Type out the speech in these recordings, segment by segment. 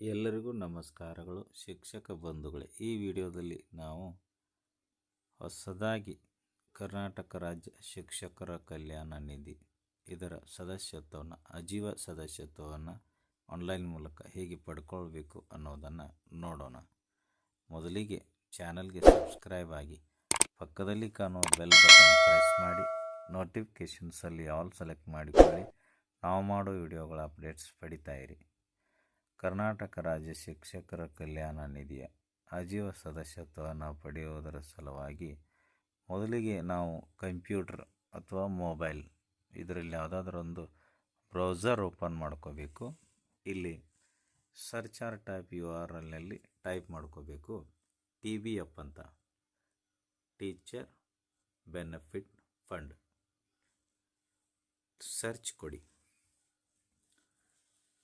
ಎಲ್ಲರಿಗೂ ನಮಸ್ಕಾರಗಳು. ಶಿಕ್ಷಕ ಬಂಧುಗಳೇ, ಈ ವಿಡಿಯೋದಲ್ಲಿ ನಾವು ಹೊಸದಾಗಿ ಕರ್ನಾಟಕ ರಾಜ್ಯ ಶಿಕ್ಷಕರ ಕಲ್ಯಾಣ ನಿಧಿ, ಇದರ ಸದಸ್ಯತ್ವವನ್ನು ಅಜೀವ ಸದಸ್ಯತ್ವವನ್ನು ಆನ್ಲೈನ್ ಮೂಲಕ ಹೇಗೆ ಪಡ್ಕೊಳ್ಬೇಕು ಅನ್ನೋದನ್ನು ನೋಡೋಣ. ಮೊದಲಿಗೆ ಚಾನಲ್ಗೆ ಸಬ್ಸ್ಕ್ರೈಬ್ ಆಗಿ, ಪಕ್ಕದಲ್ಲಿ ಕಾಣುವ ಬೆಲ್ ಬಟನ್ ಪ್ರೆಸ್ ಮಾಡಿ, ನೋಟಿಫಿಕೇಷನ್ಸಲ್ಲಿ ಆಲ್ ಸೆಲೆಕ್ಟ್ ಮಾಡಿಕೊಳ್ಳಿ. ನಾವು ಮಾಡೋ ವಿಡಿಯೋಗಳ ಅಪ್ಡೇಟ್ಸ್ ಪಡಿತಾ ಇರಿ. ಕರ್ನಾಟಕ ರಾಜ್ಯ ಶಿಕ್ಷಕರ ಕಲ್ಯಾಣ ನಿಧಿಯ ಆಜೀವ ಸದಸ್ಯತ್ವವನ್ನು ಪಡೆಯುವುದರ ಸಲುವಾಗಿ ಮೊದಲಿಗೆ ನಾವು ಕಂಪ್ಯೂಟರ್ ಅಥವಾ ಮೊಬೈಲ್ ಇದರಲ್ಲಿ ಯಾವುದಾದ್ರೂ ಒಂದು ಬ್ರೌಸರ್ ಓಪನ್ ಮಾಡ್ಕೋಬೇಕು. ಇಲ್ಲಿ ಸರ್ಚ್ ಸರ್ಚಾರ್ ಟೈಪ್ ಯು ಆರ್ ಎಲ್ನಲ್ಲಿ ಟೈಪ್ ಮಾಡ್ಕೋಬೇಕು. ಟಿ ಬಿ ಎಫ್ ಅಂತ. Teacher benefit fund. ಸರ್ಚ್ ಕೊಡಿ.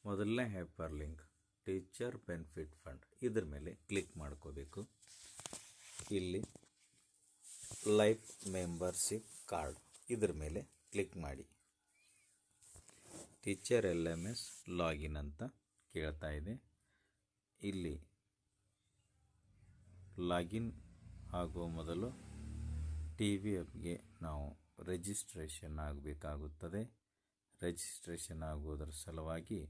ಮೊದಲನೇ hyper link teacher benefit fund ಇದ್ರ ಮೇಲೆ ಕ್ಲಿಕ್ ಮಾಡ್ಕೋಬೇಕು. ಇಲ್ಲಿ ಲೈಫ್ ಮೆಂಬರ್ಶಿಪ್ ಕಾರ್ಡ್ ಇದ್ರ ಮೇಲೆ ಕ್ಲಿಕ್ ಮಾಡಿ. Teacher L M S login ಅಂತ ಕೇಳ್ತಾ ಇದೆ. ಇಲ್ಲಿ ಲಾಗಿನ್ ಆಗುವ ಮೊದಲು ಟಿ ವಿ ಎಫ್ಗೆ ನಾವು ರಿಜಿಸ್ಟ್ರೇಷನ್ ಆಗಬೇಕಾಗುತ್ತದೆ. ರಿಜಿಸ್ಟ್ರೇಷನ್ ಆಗುವುದರ ಸಲುವಾಗಿ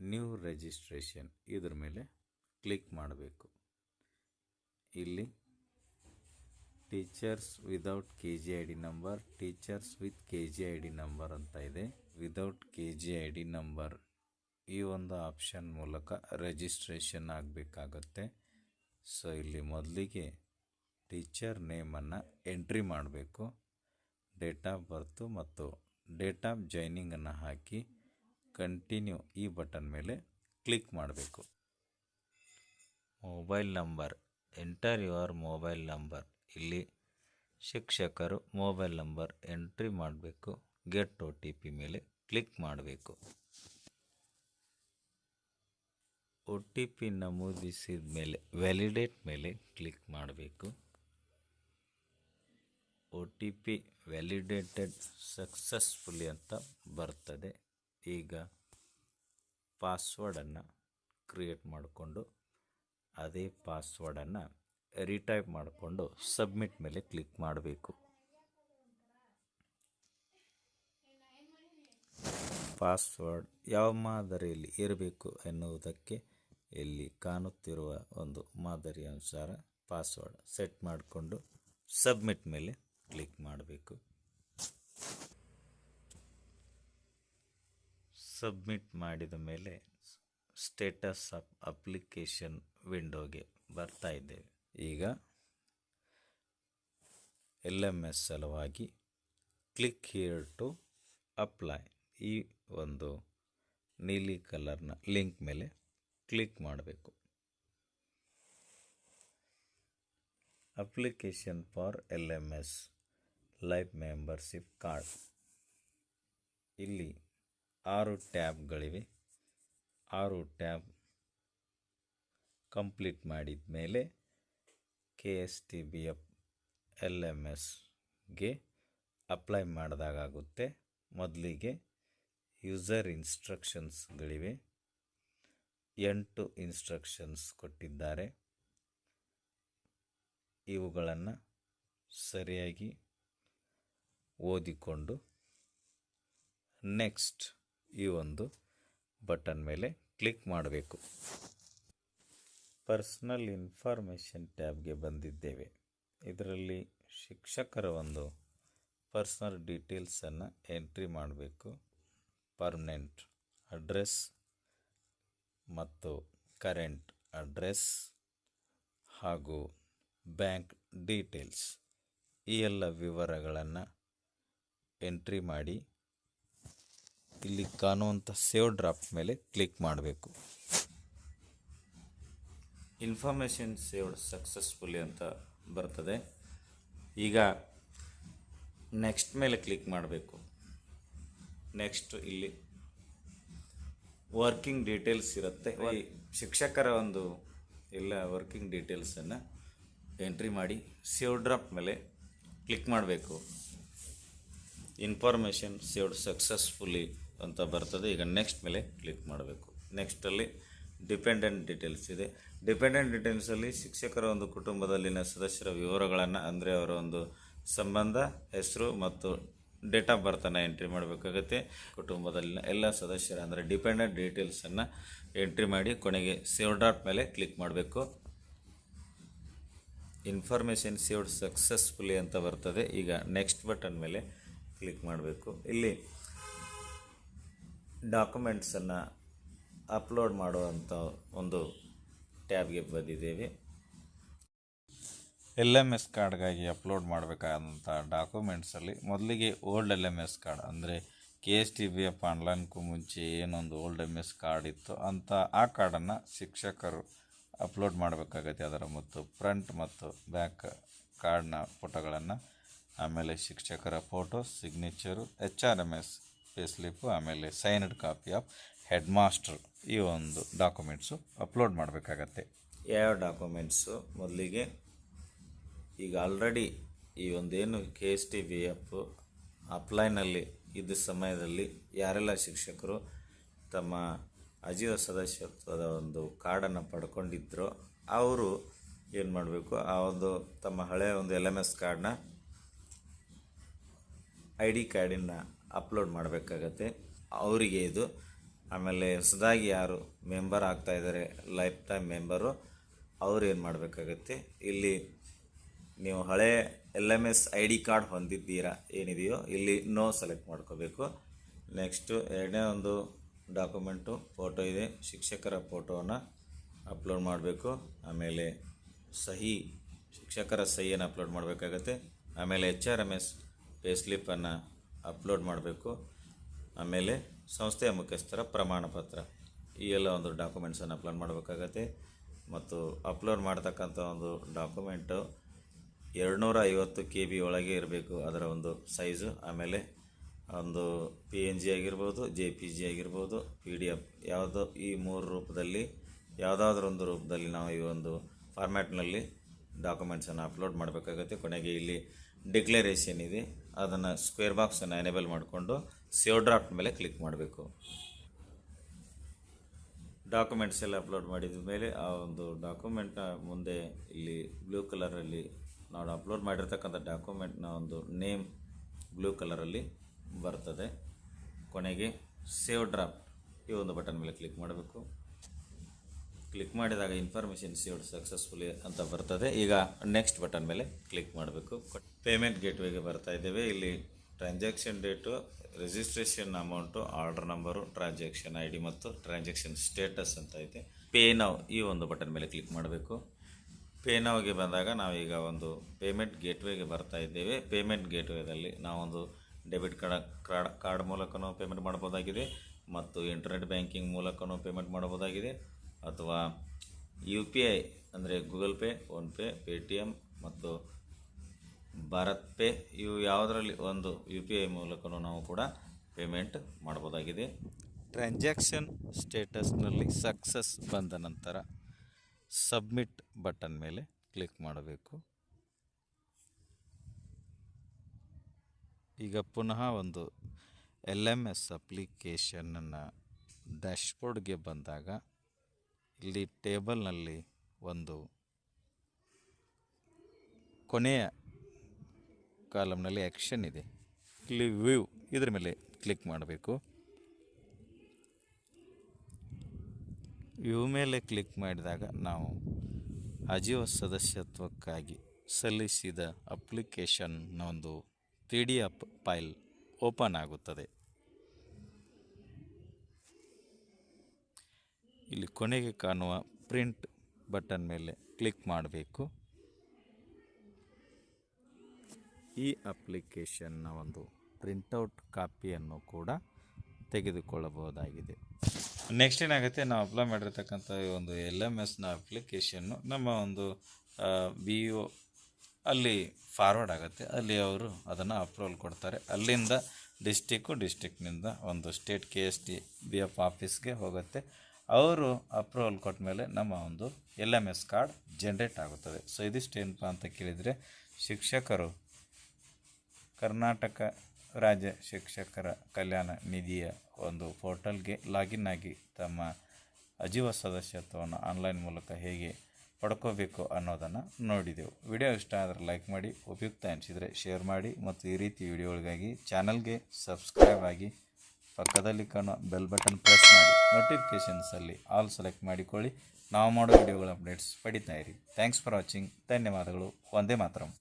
ನ್ಯೂ ರಿಜಿಸ್ಟ್ರೇಷನ್ ಇದ್ರ ಮೇಲೆ ಕ್ಲಿಕ್ ಮಾಡಬೇಕು. ಇಲ್ಲಿ teachers without K G I D number teachers with K G I D number ಅಂತ ಇದೆ. Without K G I D number ಈ ಒಂದು ಆಪ್ಷನ್ ಮೂಲಕ ರಿಜಿಸ್ಟ್ರೇಷನ್ ಆಗಬೇಕಾಗತ್ತೆ. ಸೊ ಇಲ್ಲಿ ಮೊದಲಿಗೆ ಟೀಚರ್ ನೇಮನ್ನು ಎಂಟ್ರಿ ಮಾಡಬೇಕು. ಡೇಟ್ ಆಫ್ ಬರ್ತು ಮತ್ತು ಡೇಟ್ ಆಫ್ ಜಾಯ್ನಿಂಗನ್ನು ಹಾಕಿ ಕಂಟಿನ್ಯೂ ಈ ಬಟನ್ ಮೇಲೆ ಕ್ಲಿಕ್ ಮಾಡಬೇಕು. Mobile number enter your mobile number ಇಲ್ಲಿ ಶಿಕ್ಷಕರು ಮೊಬೈಲ್ ನಂಬರ್ ಎಂಟ್ರಿ ಮಾಡಬೇಕು. ಗೆಟ್ ಒ ಟಿ ಪಿ ಮೇಲೆ ಕ್ಲಿಕ್ ಮಾಡಬೇಕು. ಒ ಟಿ ಪಿ ನಮೂದಿಸಿದ ಮೇಲೆ ವ್ಯಾಲಿಡೇಟ್ ಮೇಲೆ ಕ್ಲಿಕ್ ಮಾಡಬೇಕು. O T P validated successfully ಅಂತ ಬರ್ತದೆ. ಈಗ ಪಾಸ್ವರ್ಡನ್ನು ಕ್ರಿಯೇಟ್ ಮಾಡಿಕೊಂಡು ಅದೇ ಪಾಸ್ವರ್ಡನ್ನು ರೀಟೈಪ್ ಮಾಡಿಕೊಂಡು ಸಬ್ಮಿಟ್ ಮೇಲೆ ಕ್ಲಿಕ್ ಮಾಡಬೇಕು. ಪಾಸ್ವರ್ಡ್ ಯಾವ ಮಾದರಿಯಲ್ಲಿ ಇರಬೇಕು ಎನ್ನುವುದಕ್ಕೆ ಇಲ್ಲಿ ಕಾಣುತ್ತಿರುವ ಒಂದು ಮಾದರಿ ಅನುಸಾರ ಪಾಸ್ವರ್ಡ್ ಸೆಟ್ ಮಾಡಿಕೊಂಡು ಸಬ್ಮಿಟ್ ಮೇಲೆ ಕ್ಲಿಕ್ ಮಾಡಬೇಕು. ಸಬ್ಮಿಟ್ ಮಾಡಿದ ಮೇಲೆ ಸ್ಟೇಟಸ್ ಆಫ್ ಅಪ್ಲಿಕೇಶನ್ ವಿಂಡೋಗೆ ಬರ್ತಾ ಇದ್ದೇವೆ ಈಗ ಎಲ್ ಎಂ ಎಸ್ ಸಲುವಾಗಿ ಕ್ಲಿಕ್ ಹಿಯರ್ ಟು ಅಪ್ಲೈ ಈ ಒಂದು ನೀಲಿ ಕಲರ್ನ ಲಿಂಕ್ ಮೇಲೆ ಕ್ಲಿಕ್ ಮಾಡಬೇಕು. Application for L M S life membership card. ಇಲ್ಲಿ ಆರು ಟ್ಯಾಬ್ಗಳಿವೆ ಆರು ಟ್ಯಾಬ್ ಕಂಪ್ಲೀಟ್ ಮಾಡಿದ ಮೇಲೆ K S T B F L M ಎಸ್ಗೆ ಅಪ್ಲೈ ಮಾಡಿದಾಗುತ್ತೆ ಮೊದಲಿಗೆ ಯೂಸರ್ ಇನ್ಸ್ಟ್ರಕ್ಷನ್ಸ್ಗಳಿವೆ ಎಂಟು ಇನ್ಸ್ಟ್ರಕ್ಷನ್ಸ್ ಕೊಟ್ಟಿದ್ದಾರೆ. ಇವುಗಳನ್ನು ಸರಿಯಾಗಿ ಓದಿಕೊಂಡು ನೆಕ್ಸ್ಟ್ ಈ ಒಂದು ಬಟನ್ ಮೇಲೆ ಕ್ಲಿಕ್ ಮಾಡಬೇಕು. ಪರ್ಸ್ನಲ್ ಇನ್ಫಾರ್ಮೇಷನ್ ಟ್ಯಾಬ್ಗೆ ಬಂದಿದ್ದೇವೆ. ಇದರಲ್ಲಿ ಶಿಕ್ಷಕರ ಒಂದು ಪರ್ಸ್ನಲ್ ಡೀಟೇಲ್ಸನ್ನು ಎಂಟ್ರಿ ಮಾಡಬೇಕು. ಪರ್ಮನೆಂಟ್ ಅಡ್ರೆಸ್ ಮತ್ತು ಕರೆಂಟ್ ಅಡ್ರೆಸ್ ಹಾಗೂ ಬ್ಯಾಂಕ್ ಡೀಟೇಲ್ಸ್. ಈ ಎಲ್ಲ ವಿವರಗಳನ್ನು ಎಂಟ್ರಿ ಮಾಡಿ ಇಲ್ಲಿ ಕಾಣುವಂಥ ಸೇವ್ ಡ್ರಾಫ್ಟ್ ಮೇಲೆ ಕ್ಲಿಕ್ ಮಾಡಬೇಕು. ಇನ್ಫಾರ್ಮೇಷನ್ ಸೇವ್ಡ್ ಸಕ್ಸಸ್ಫುಲಿ ಅಂತ ಬರ್ತದೆ. ಈಗ ನೆಕ್ಸ್ಟ್ ಮೇಲೆ ಕ್ಲಿಕ್ ಮಾಡಬೇಕು. ನೆಕ್ಸ್ಟ್ ಇಲ್ಲಿ ವರ್ಕಿಂಗ್ ಡೀಟೇಲ್ಸ್ ಇರುತ್ತೆ. ಈ ಶಿಕ್ಷಕರ ಒಂದು ಎಲ್ಲ ವರ್ಕಿಂಗ್ ಡೀಟೇಲ್ಸನ್ನು ಎಂಟ್ರಿ ಮಾಡಿ ಸೇವ್ ಡ್ರಾಪ್ ಮೇಲೆ ಕ್ಲಿಕ್ ಮಾಡಬೇಕು. ಇನ್ಫಾರ್ಮೇಷನ್ ಸೇವ್ಡ್ ಸಕ್ಸಸ್ಫುಲಿ ಅಂತ ಬರ್ತದೆ. ಈಗ ನೆಕ್ಸ್ಟ್ ಮೇಲೆ ಕ್ಲಿಕ್ ಮಾಡಬೇಕು. ನೆಕ್ಸ್ಟಲ್ಲಿ ಡಿಪೆಂಡೆಂಟ್ ಡೀಟೇಲ್ಸ್ ಇದೆ. ಡಿಪೆಂಡೆಂಟ್ ಡೀಟೇಲ್ಸಲ್ಲಿ ಶಿಕ್ಷಕರ ಒಂದು ಕುಟುಂಬದಲ್ಲಿನ ಸದಸ್ಯರ ವಿವರಗಳನ್ನು, ಅಂದರೆ ಅವರ ಒಂದು ಸಂಬಂಧ, ಹೆಸರು ಮತ್ತು ಡೇಟ್ ಆಫ್ ಬರ್ತನ್ನು ಎಂಟ್ರಿ ಮಾಡಬೇಕಾಗತ್ತೆ. ಕುಟುಂಬದಲ್ಲಿನ ಎಲ್ಲ ಸದಸ್ಯರ, ಅಂದರೆ ಡಿಪೆಂಡೆಂಟ್ ಡೀಟೇಲ್ಸನ್ನು ಎಂಟ್ರಿ ಮಾಡಿ ಕೊನೆಗೆ ಸೇವ್ ಡಾಟ್ ಮೇಲೆ ಕ್ಲಿಕ್ ಮಾಡಬೇಕು. ಇನ್ಫಾರ್ಮೇಷನ್ ಸೇವ್ಡ್ ಸಕ್ಸಸ್ಫುಲಿ ಅಂತ ಬರ್ತದೆ. ಈಗ ನೆಕ್ಸ್ಟ್ ಬಟನ್ ಮೇಲೆ ಕ್ಲಿಕ್ ಮಾಡಬೇಕು. ಇಲ್ಲಿ ಡಾಕ್ಯುಮೆಂಟ್ಸನ್ನು ಅಪ್ಲೋಡ್ ಮಾಡುವಂಥ ಒಂದು ಟ್ಯಾಬ್ಗೆ ಬಂದಿದ್ದೇವೆ. ಎಲ್ ಎಂ ಎಸ್ ಕಾರ್ಡ್ಗಾಗಿ ಅಪ್ಲೋಡ್ ಮಾಡಬೇಕಾದಂಥ ಡಾಕ್ಯುಮೆಂಟ್ಸಲ್ಲಿ ಮೊದಲಿಗೆ old L M S card, ಅಂದರೆ K S T B F ಆನ್ಲೈನ್ಗೂ ಮುಂಚೆ ಏನೊಂದು ಓಲ್ಡ್ ಎಂ ಎಸ್ ಕಾರ್ಡ್ ಇತ್ತು ಅಂತ ಆ ಕಾರ್ಡನ್ನು ಶಿಕ್ಷಕರು ಅಪ್ಲೋಡ್ ಮಾಡಬೇಕಾಗತ್ತೆ. ಅದರ ಮತ್ತು ಫ್ರಂಟ್ ಮತ್ತು ಬ್ಯಾಕ್ ಕಾರ್ಡ್ನ ಫೋಟೋಗಳನ್ನು ಆಮೇಲೆ ಶಿಕ್ಷಕರ photo, signature, H R M S pay slip ಆಮೇಲೆ signed copy of head master ಈ ಒಂದು ಡಾಕ್ಯುಮೆಂಟ್ಸು ಅಪ್ಲೋಡ್ ಮಾಡಬೇಕಾಗತ್ತೆ. ಯಾವ ಡಾಕ್ಯುಮೆಂಟ್ಸು ಮೊದಲಿಗೆ ಈಗ ಆಲ್ರೆಡಿ ಈ ಒಂದೇನು K S T B F ಅಪ್ಲೈನಲ್ಲಿ ಇದ್ದ ಸಮಯದಲ್ಲಿ ಯಾರೆಲ್ಲ ಶಿಕ್ಷಕರು ತಮ್ಮ ಅಜೀವ ಸದಸ್ಯತ್ವದ ಒಂದು ಕಾರ್ಡನ್ನು ಪಡ್ಕೊಂಡಿದ್ರೋ ಅವರು ಏನು ಮಾಡಬೇಕು? ಆ ಒಂದು ತಮ್ಮ ಹಳೆಯ ಒಂದು ಎಲ್ ಎಂ ಎಸ್ ಕಾರ್ಡನ್ನ ಐ ಡಿ ಕಾರ್ಡಿನ ಅಪ್ಲೋಡ್ ಮಾಡಬೇಕಾಗತ್ತೆ. ಅವರಿಗೆ ಇದು. ಆಮೇಲೆ ಹೊಸದಾಗಿ ಯಾರು ಮೆಂಬರ್ ಆಗ್ತಾ ಇದ್ದಾರೆ ಲೈಫ್ ಟೈಮ್ ಮೆಂಬರು ಅವ್ರು ಏನು ಮಾಡಬೇಕಾಗತ್ತೆ? ಇಲ್ಲಿ ನೀವು ಹಳೆ L M S I D card ಹೊಂದಿದ್ದೀರಾ, ಏನಿದೆಯೋ, ಇಲ್ಲಿ ನೋ ಸೆಲೆಕ್ಟ್ ಮಾಡ್ಕೋಬೇಕು. ನೆಕ್ಸ್ಟು ಎರಡನೇ ಒಂದು ಡಾಕ್ಯುಮೆಂಟು ಫೋಟೋ ಇದೆ. ಶಿಕ್ಷಕರ ಫೋಟೋವನ್ನು ಅಪ್ಲೋಡ್ ಮಾಡಬೇಕು. ಆಮೇಲೆ ಸಹಿ, ಶಿಕ್ಷಕರ ಸಹಿಯನ್ನು ಅಪ್ಲೋಡ್ ಮಾಡಬೇಕಾಗತ್ತೆ. ಆಮೇಲೆ H R M S pay ಸ್ಲಿಪ್ಪನ್ನು upload ಮಾಡಬೇಕು. ಆಮೇಲೆ ಸಂಸ್ಥೆಯ ಮುಖ್ಯಸ್ಥರ ಪ್ರಮಾಣ ಪತ್ರ. ಈ ಎಲ್ಲ ಒಂದು ಡಾಕ್ಯುಮೆಂಟ್ಸನ್ನು ಅಪ್ಲೋಡ್ ಮಾಡಬೇಕಾಗತ್ತೆ. ಮತ್ತು ಅಪ್ಲೋಡ್ ಮಾಡ್ತಕ್ಕಂಥ ಒಂದು ಡಾಕ್ಯುಮೆಂಟು ಎರಡುನೂರ ಐವತ್ತು ಕೆ ಬಿ ಒಳಗೆ ಇರಬೇಕು ಅದರ ಒಂದು ಸೈಜು. ಆಮೇಲೆ ಒಂದು ಪಿ ಎನ್ ಜಿ ಆಗಿರ್ಬೋದು, ಜೆ ಪಿ ಜಿ ಆಗಿರ್ಬೋದು, ಪಿ ಡಿ ಎಫ್ ಯಾವುದೋ ಈ ಮೂರು ರೂಪದಲ್ಲಿ ಯಾವುದಾದ್ರೊಂದು ರೂಪದಲ್ಲಿ ನಾವು ಈ ಒಂದು ಫಾರ್ಮ್ಯಾಟ್ನಲ್ಲಿ ಡಾಕ್ಯುಮೆಂಟ್ಸನ್ನು ಅಪ್ಲೋಡ್ ಮಾಡಬೇಕಾಗುತ್ತೆ. ಕೊನೆಗೆ ಇಲ್ಲಿ ಡಿಕ್ಲರೇಷನ್ ಇದೆ. ಅದನ್ನು ಸ್ಕ್ವೇರ್ ಬಾಕ್ಸನ್ನು ಎನೇಬಲ್ ಮಾಡಿಕೊಂಡು ಸೇವ್ ಡ್ರಾಫ್ಟ್ ಮೇಲೆ ಕ್ಲಿಕ್ ಮಾಡಬೇಕು. ಡಾಕ್ಯುಮೆಂಟ್ಸ್ ಎಲ್ಲ ಅಪ್ಲೋಡ್ ಮಾಡಿದ ಮೇಲೆ ಆ ಒಂದು ಡಾಕ್ಯುಮೆಂಟ್ನ ಮುಂದೆ ಇಲ್ಲಿ ಬ್ಲೂ ಕಲರಲ್ಲಿ ನಾವು ಅಪ್ಲೋಡ್ ಮಾಡಿರ್ತಕ್ಕಂಥ ಡಾಕ್ಯುಮೆಂಟ್ನ ಒಂದು ನೇಮ್ ಬ್ಲೂ ಕಲರಲ್ಲಿ ಬರ್ತದೆ. ಕೊನೆಗೆ ಸೇವ್ ಡ್ರಾಫ್ಟ್ ಈ ಒಂದು ಬಟನ್ ಮೇಲೆ ಕ್ಲಿಕ್ ಮಾಡಬೇಕು. ಕ್ಲಿಕ್ ಮಾಡಿದಾಗ ಇನ್ಫಾರ್ಮೇಷನ್ ಸೇವ್ಡ್ ಸಕ್ಸಸ್ಫುಲಿ ಅಂತ ಬರ್ತದೆ. ಈಗ ನೆಕ್ಸ್ಟ್ ಬಟನ್ ಮೇಲೆ ಕ್ಲಿಕ್ ಮಾಡಬೇಕು. ಪೇಮೆಂಟ್ ಗೇಟ್ವೇಗೆ ಬರ್ತಾ ಇದ್ದೇವೆ. ಇಲ್ಲಿ transaction date registration amount order number transaction I D ಮತ್ತು ಟ್ರಾನ್ಸಾಕ್ಷನ್ ಸ್ಟೇಟಸ್ ಅಂತ ಐತೆ. ಪೇ ನಾವು ಈ ಒಂದು ಬಟನ್ ಮೇಲೆ ಕ್ಲಿಕ್ ಮಾಡಬೇಕು. ಪೇ ನಾವ್ಗೆ ಬಂದಾಗ ನಾವೀಗ ಒಂದು ಪೇಮೆಂಟ್ ಗೇಟ್ವೇಗೆ ಬರ್ತಾ ಇದ್ದೇವೆ. ಪೇಮೆಂಟ್ ಗೇಟ್ವೇದಲ್ಲಿ ನಾವೊಂದು ಡೆಬಿಟ್ ಕಾರ್ಡ್ ಕಾರ್ಡ್ ಕಾರ್ಡ್ ಮೂಲಕನೂ ಪೇಮೆಂಟ್ ಮಾಡ್ಬೋದಾಗಿದೆ ಮತ್ತು ಇಂಟರ್ನೆಟ್ ಬ್ಯಾಂಕಿಂಗ್ ಮೂಲಕನೂ ಪೇಮೆಂಟ್ ಮಾಡ್ಬೋದಾಗಿದೆ ಅಥವಾ ಯು ಪಿ ಐ ಅಂದರೆ Google pay PhonePe Paytm ಮತ್ತು ಭಾರತ್ ಪೇ, ಇವು ಯಾವುದರಲ್ಲಿ ಒಂದು ಯು ಪಿ ಐ ಮೂಲಕನೂ ನಾವು ಕೂಡ ಪೇಮೆಂಟ್ ಮಾಡ್ಬೋದಾಗಿದೆ. ಟ್ರಾನ್ಸಾಕ್ಷನ್ ಸ್ಟೇಟಸ್ನಲ್ಲಿ ಸಕ್ಸಸ್ ಬಂದ ನಂತರ ಸಬ್ಮಿಟ್ ಬಟನ್ ಮೇಲೆ ಕ್ಲಿಕ್ ಮಾಡಬೇಕು. ಈಗ ಪುನಃ ಒಂದು ಎಲ್ ಎಂ ಎಸ್ ಅಪ್ಲಿಕೇಶನನ್ನು ಡ್ಯಾಶ್ಬೋರ್ಡ್ಗೆ ಬಂದಾಗ ಇಲ್ಲಿ ಟೇಬಲ್ನಲ್ಲಿ ಒಂದು ಕೊನೆಯ ಕಾಲಮ್ನಲ್ಲಿ ಆ್ಯಕ್ಷನ್ ಇದೆ. ಇಲ್ಲಿ ವ್ಯೂ ಇದ್ರ ಮೇಲೆ ಕ್ಲಿಕ್ ಮಾಡಬೇಕು. ವ್ಯೂ ಮೇಲೆ ಕ್ಲಿಕ್ ಮಾಡಿದಾಗ ನಾವು ಅಜೀವ ಸದಸ್ಯತ್ವಕ್ಕಾಗಿ ಸಲ್ಲಿಸಿದ ಅಪ್ಲಿಕೇಶನ್ನ ಒಂದು P D F file open ಆಗುತ್ತದೆ. ಇಲ್ಲಿ ಕೊನೆಗೆ ಕಾಣುವ ಪ್ರಿಂಟ್ ಬಟನ್ ಮೇಲೆ ಕ್ಲಿಕ್ ಮಾಡಬೇಕು. ಈ ಅಪ್ಲಿಕೇಶನ್ನ ಒಂದು ಪ್ರಿಂಟೌಟ್ ಕಾಪಿಯನ್ನು ಕೂಡ ತೆಗೆದುಕೊಳ್ಳಬಹುದಾಗಿದೆ. ನೆಕ್ಸ್ಟ್ ಏನಾಗುತ್ತೆ? ನಾವು ಅಪ್ಲೈ ಮಾಡಿರ್ತಕ್ಕಂಥ ಈ ಒಂದು ಎಲ್ ಎಂ ಎಸ್ನ ಅಪ್ಲಿಕೇಶನ್ನು ನಮ್ಮ ಒಂದು ಬಿ ಒ ಅಲ್ಲಿ ಫಾರ್ವರ್ಡ್ ಆಗುತ್ತೆ. ಅಲ್ಲಿ ಅವರು ಅದನ್ನು ಅಪ್ರೂವಲ್ ಕೊಡ್ತಾರೆ. ಅಲ್ಲಿಂದ ಡಿಸ್ಟಿಕ್ಕು ಡಿಸ್ಟಿಕ್ನಿಂದ ಒಂದು state K S T B F ಆಫೀಸ್ಗೆ ಹೋಗುತ್ತೆ. ಅವರು ಅಪ್ರೂವಲ್ ಕೊಟ್ಟ ಮೇಲೆ ನಮ್ಮ ಒಂದು L M S card generate ಆಗುತ್ತದೆ. ಸೊ ಇದಿಷ್ಟು ಏನಪ್ಪ ಅಂತ ಕೇಳಿದರೆ ಶಿಕ್ಷಕರು ಕರ್ನಾಟಕ ರಾಜ್ಯ ಶಿಕ್ಷಕರ ಕಲ್ಯಾಣ ನಿಧಿಯ ಒಂದು ಪೋರ್ಟಲ್ಗೆ ಲಾಗಿನ್ ಆಗಿ ತಮ್ಮ ಅಜೀವ ಸದಸ್ಯತ್ವವನ್ನು ಆನ್ಲೈನ್ ಮೂಲಕ ಹೇಗೆ ಪಡ್ಕೋಬೇಕು ಅನ್ನೋದನ್ನು ನೋಡಿದೆವು. ವಿಡಿಯೋ ಇಷ್ಟ ಆದರೆ ಲೈಕ್ ಮಾಡಿ, ಉಪಯುಕ್ತ ಅನಿಸಿದರೆ ಶೇರ್ ಮಾಡಿ ಮತ್ತು ಈ ರೀತಿ ವಿಡಿಯೋಗಳಿಗಾಗಿ ಚಾನಲ್ಗೆ ಸಬ್ಸ್ಕ್ರೈಬ್ ಆಗಿ ಪಕ್ಕದಲ್ಲಿ ಕಾಣೋ ಬೆಲ್ ಬಟನ್ ಪ್ರೆಸ್ ಮಾಡಿ. ನೋಟಿಫಿಕೇಷನ್ಸಲ್ಲಿ ಆಲ್ ಸೆಲೆಕ್ಟ್ ಮಾಡಿಕೊಳ್ಳಿ. ನಾವು ಮಾಡೋ ವಿಡಿಯೋಗಳ ಅಪ್ಡೇಟ್ಸ್ ಪಡಿತಾ ಇರಿ. ಥ್ಯಾಂಕ್ಸ್ ಫಾರ್ ವಾಚಿಂಗ್ ಧನ್ಯವಾದಗಳು. ಒಂದೇ ಮಾತರಂ.